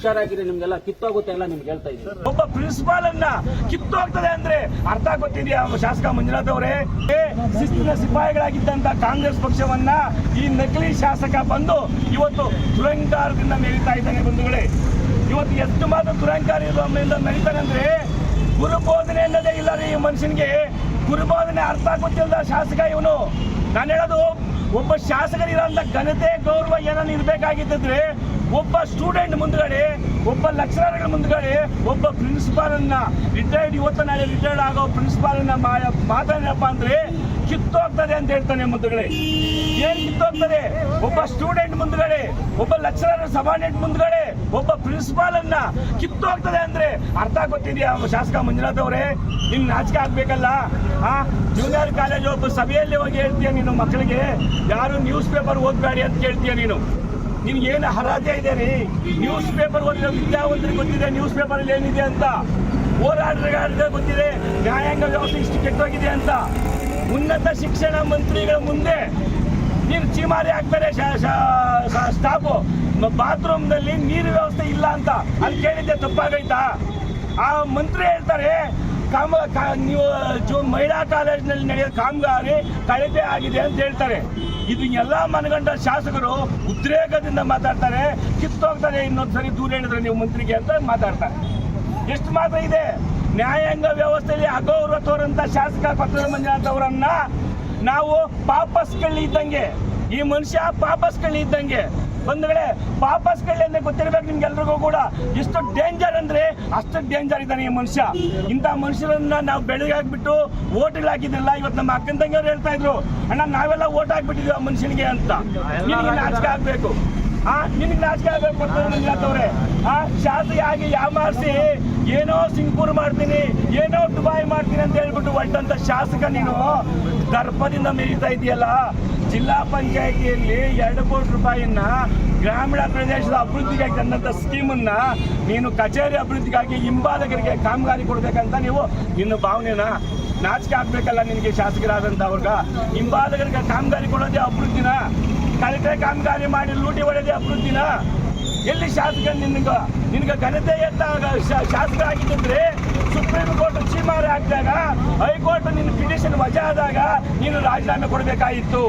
ಹುಷಾರಾಗಿರಿ, ನಿಮ್ಗೆಲ್ಲ ಕಿತ್ತೋಗುತ್ತೆ ಎಲ್ಲ ನಿಮ್ಗೆ ಹೇಳ್ತಾ ಇದ್ದೀನಿ. ಒಬ್ಬ ಪ್ರಿನ್ಸಿಪಾಲ್ ಅನ್ನ ಕಿತ್ತೋಗ್ತದೆ ಅಂದ್ರೆ ಅರ್ಥ ಗೊತ್ತಿದೆಯಾ ಶಾಸಕ ಮಂಜುನಾಥ್ ಅವರೇ? ಶಿಸ್ತಿನ ಸಿಪಾಯಿಗಳಾಗಿದ್ದಂತ ಕಾಂಗ್ರೆಸ್ ಪಕ್ಷವನ್ನ ಈ ನಕಲಿ ಶಾಸಕ ಬಂದು ಇವತ್ತು ದುರಂಕಾರದಿಂದ ಮೇಲಿತಾ ಇದ್ದಾನೆ ಬಂಧುಗಳೇ. ಇವತ್ತು ಎಷ್ಟು ಮಾತ್ರ ದುರಂಕಾರದಿಂದ ಮೆರೀತಾನೆ ಅಂದ್ರೆ ಗುರುಬೋಧನೆ ಅನ್ನೋದೇ ಇಲ್ಲ ರೀ ಈ ಮನುಷ್ಯನಿಗೆ. ಗುರುಬೋಧನೆ ಅರ್ಥ ಗೊತ್ತಿಲ್ಲದ ಶಾಸಕ ಇವನು? ನಾನು ಹೇಳೋದು, ಒಬ್ಬ ಶಾಸಕರಿರೋ ಘನತೆ, ಗೌರವ ಏನನ್ನ ಇರಬೇಕಾಗಿದ್ದರೆ ಒಬ್ಬ ಸ್ಟೂಡೆಂಟ್ ಮುಂದ್ಗಡೆ, ಒಬ್ಬ ಲೆಕ್ಚರರ್ಗಳ ಮುಂದ್ಗಡೆ, ಒಬ್ಬ ಪ್ರಿನ್ಸಿಪಾಲ್ ಅನ್ನ ರಿಟೈರ್ಡ್ ಇವತ್ತು ನಾಳೆ ರಿಟೈರ್ಡ್ ಆಗೋ ಪ್ರಿನ್ಸಿಪಾಲ್ ಅನ್ನ ಮಾ- ಮಾತಾಡಿನಪ್ಪ ಅಂದ್ರೆ, ಕಿತ್ತೋಗ್ತದೆ ಅಂತ ಹೇಳ್ತಾನೆ ಮುಂದ್ಗಡೆ. ಏನ್ ಕಿತ್ತೋಗ್ತದೆ? ಒಬ್ಬ ಸ್ಟೂಡೆಂಟ್ ಮುಂದ್ಗಡೆ, ಒಬ್ಬ ಲೆಕ್ಚರರ್ ಸಬಾರ್ಡಿನೇಟ್ ಮುಂದ್ಗಡೆ, ಒಬ್ಬ ಪ್ರಿನ್ಸಿಪಾಲ್ ಅನ್ನ ಕಿತ್ತೋಗ್ತದೆ ಅಂದ್ರೆ ಅರ್ಥ ಗೊತ್ತಿದೆಯಾ ಶಾಸಕ ಮಂಜುನಾಥ್ ಅವರೇ? ನಿನ್ ನಾಚಿಕೆ ಆಗ್ಬೇಕಲ್ಲ? ಆ ಜೂನಿಯರ್ ಕಾಲೇಜ್ ಒಬ್ಬ ಸಭೆಯಲ್ಲಿ ಹೋಗಿ ಹೇಳ್ತೀಯ ನೀನು ಮಕ್ಕಳಿಗೆ? ಯಾರು ನ್ಯೂಸ್ ಪೇಪರ್ ಓದ್ಬೇಡಿ ಅಂತ ಕೇಳ್ತೀಯ ನೀನು? ನಿನ್ಗೆ ಏನು ಹರಾಜೆ ಇದೆ ರೀ? ನ್ಯೂಸ್ ಪೇಪರ್ ಓದಿರೋ ವಿದ್ಯಾವಂತರಿಗೆ ಗೊತ್ತಿದೆ ನ್ಯೂಸ್ ಪೇಪರ್ ಅಲ್ಲಿ ಏನಿದೆ ಅಂತ. ಹೋರಾಟಗಾರರಿಗೆ ಗೊತ್ತಿದೆ, ನ್ಯಾಯಾಂಗ ವ್ಯವಸ್ಥೆ ಇಷ್ಟು ಕೆಟ್ಟೋಗಿದೆ ಅಂತ. ಉನ್ನತ ಶಿಕ್ಷಣ ಮಂತ್ರಿಗಳ ಮುಂದೆ ನೀರು ಚೀಮಾರಿ ಹಾಕ್ತಾರೆ ಸ್ಟಾಫು ಬಾತ್ರೂಮ್ನಲ್ಲಿ ನೀರು ವ್ಯವಸ್ಥೆ ಇಲ್ಲ ಅಂತ. ಅಲ್ಲಿ ಕೇಳಿದ್ದೆ ತಪ್ಪಾಗೈತಾ ಆ ಮಂತ್ರಿ ಹೇಳ್ತಾರೆ ಕಾಮ ನೀವು ಜೂನ್ ಮಹಿಳಾ ಕಾಲೇಜಿನಲ್ಲಿ ನಡೆಯೋ ಕಾಮಗಾರಿ ಕಳಪೆ ಆಗಿದೆ ಅಂತ ಹೇಳ್ತಾರೆ. ಇದು ಎಲ್ಲ ಮನಗಂಡ ಶಾಸಕರು ಉದ್ರೇಕದಿಂದ ಮಾತಾಡ್ತಾರೆ, ಕಿತ್ತೋಗ್ತಾರೆ ಇನ್ನೊಂದು ಸರಿ ದೂರ ಹೇಳಿದ್ರೆ ನೀವು ಮಂತ್ರಿಗೆ ಅಂತ ಮಾತಾಡ್ತಾರೆ. ಎಷ್ಟು ಮಾತ್ರ ಇದೆ. ನ್ಯಾಯಾಂಗ ವ್ಯವಸ್ಥೆಯಲ್ಲಿ ಅಗೌರವ ತೋರಂತ ಶಾಸಕ ಪತ್ರ ಮಂಜುನಾಥ್ ನಾವು ಕಳ್ಳಿ ಇದ್ದಂಗೆ, ಈ ಮನುಷ್ಯ ಪಾಪಸ್ ಕಳ್ಳಿ ಇದ್ದಂಗೆ ಬಂಧುಗಳೇ ವಾಪಸ್ ಕಳ್ಳಿ ಗೊತ್ತಿರ್ಬೇಕು ನಿಮ್ಗೆಲ್ರಿಗೂ ಕೂಡ. ಎಷ್ಟು ಡೇಂಜರ್ ಅಂದ್ರೆ ಅಷ್ಟು ಡೇಂಜರ್ ಇದ್ದಾನೆ ಈ ಮನುಷ್ಯ. ಇಂಥ ಮನುಷ್ಯರನ್ನ ನಾವು ಬೆಳಗ್ಗೆ ಹಾಕ್ಬಿಟ್ಟು ಓಟ್ಗಳು ಹಾಕಿದ್ರಲ್ಲ, ಇವತ್ತು ನಮ್ಮ ಅಕ್ಕನ ತಂಗಿಯವ್ರು ಹೇಳ್ತಾ ಇದ್ರು, ಅಣ್ಣ, ನಾವೆಲ್ಲ ಓಟ್ ಹಾಕ್ಬಿಟ್ಟಿದ್ವಿ ಆ ಮನುಷ್ಯನಿಗೆ ಅಂತ. ನಿನಗೆ ನಾಚಿಕೆ ಆಗ್ಬೇಕು. ಆ, ನಿನಗೆ ನಾಚಿಕೆ ಆಗ್ಬೇಕು ಅವ್ರೆ ಆ ಶಾಸಕಿಯಾಗಿ ಆಗಿ ಯಾಮಾರಿಸಿ ಏನೋ ಸಿಂಗಪುರ್ ಮಾಡ್ತೀನಿ, ಏನೋ ದುಬಾಯಿ ಮಾಡ್ತೀನಿ ಅಂತ ಹೇಳ್ಬಿಟ್ಟು ಒಟ್ಟಂತ ಶಾಸಕ ನೀನು. ದರ್ಪದಿಂದ ಮೆರೀತಾ ಇದೆಯಲ್ಲ. ಜಿಲ್ಲಾ ಪಂಚಾಯಿತಿಯಲ್ಲಿ ಎರಡು ಕೋಟಿ ರೂಪಾಯಿಯನ್ನ ಗ್ರಾಮೀಣ ಪ್ರದೇಶದ ಅಭಿವೃದ್ಧಿಗಾಗಿ ತಂದಂಥ ಸ್ಕೀಮನ್ನ ನೀನು ಕಚೇರಿ ಅಭಿವೃದ್ಧಿಗಾಗಿ ಹಿಂಬಾಲಕರಿಗೆ ಕಾಮಗಾರಿ ಕೊಡ್ಬೇಕಂತ ನೀವು ನಿನ್ನ ಭಾವನೆನ ನಾಚಿಕೆ ಆಗ್ಬೇಕಲ್ಲ ನಿನಗೆ ಶಾಸಕರಾದಂತ ಅವ್ರಗ ಹಿಂಬಾಲಕರಿಗೆ ಕಾಮಗಾರಿ ಕೊಡೋದೇ ಅಭಿವೃದ್ಧಿನ, ಕಳಪೆ ಕಾಮಗಾರಿ ಮಾಡಿ ಲೂಟಿ ಹೊಡೆದೇ ಅಭಿವೃದ್ಧಿನ. ಎಲ್ಲಿ ಶಾಸಕ ನಿನ್ಗ ನಿನ್ಗ ಘನತೆ ಎತ್ತ ಶಾಸಕ ಆಗಿದ್ದಂದ್ರೆ ಸುಪ್ರೀಂ ಕೋರ್ಟ್ ಚೀಮಾರಿ ಹಾಕಿದಾಗ ಹೈಕೋರ್ಟ್ ನಿನ್ನ ಪಿಟಿಷನ್ ವಜಾ ಆದಾಗ ನೀನು ರಾಜೀನಾಮೆ ಕೊಡಬೇಕಾಗಿತ್ತು.